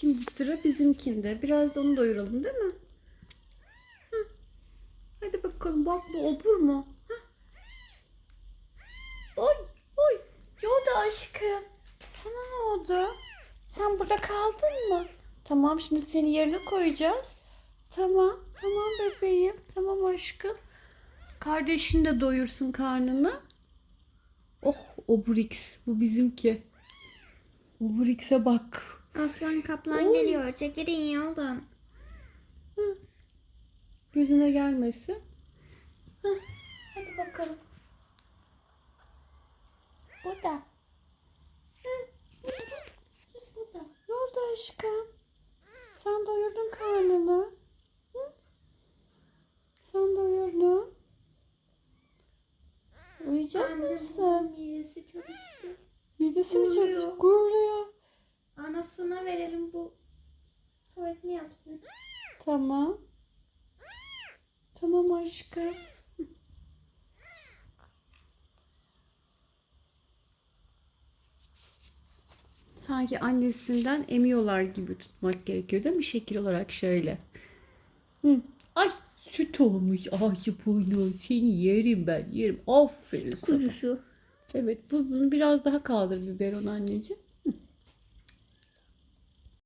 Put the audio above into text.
Şimdi sıra bizimkinde. Biraz da onu doyuralım değil mi? Hı. Hadi bakalım bak bu obur mu? Hı. Oy oy. Yoda aşkım. Sana ne oldu? Sen burada kaldın mı? Tamam şimdi seni yerine koyacağız. Tamam. Tamam bebeğim. Tamam aşkım. Kardeşin de doyursun karnını. Oh Obrix. Bu bizimki. Obrix'e bak. Aslan kaplan Oy. geliyor. Çekilin yoldan. Gözüne gelmesin. Hadi bakalım. Burada. Hı, burada. Ne oldu aşkım? Sen doyurdun karnını. Hı? Sen doyurdun. Uyuyacak mısın? midesi çalıştı. Midesi mi çalışıyor? Guruluyor. Anasına verelim bu tuvaletini yapsın. Tamam. Tamam aşkım. Sanki annesinden emiyorlar gibi tutmak gerekiyor değil mi? Şekil olarak şöyle. Hı. Ay süt olmuş. Ay bunu seni yerim ben yerim. Aferin. Kuzusu. Evet bu, bunu biraz daha kaldır biberon anneciğim.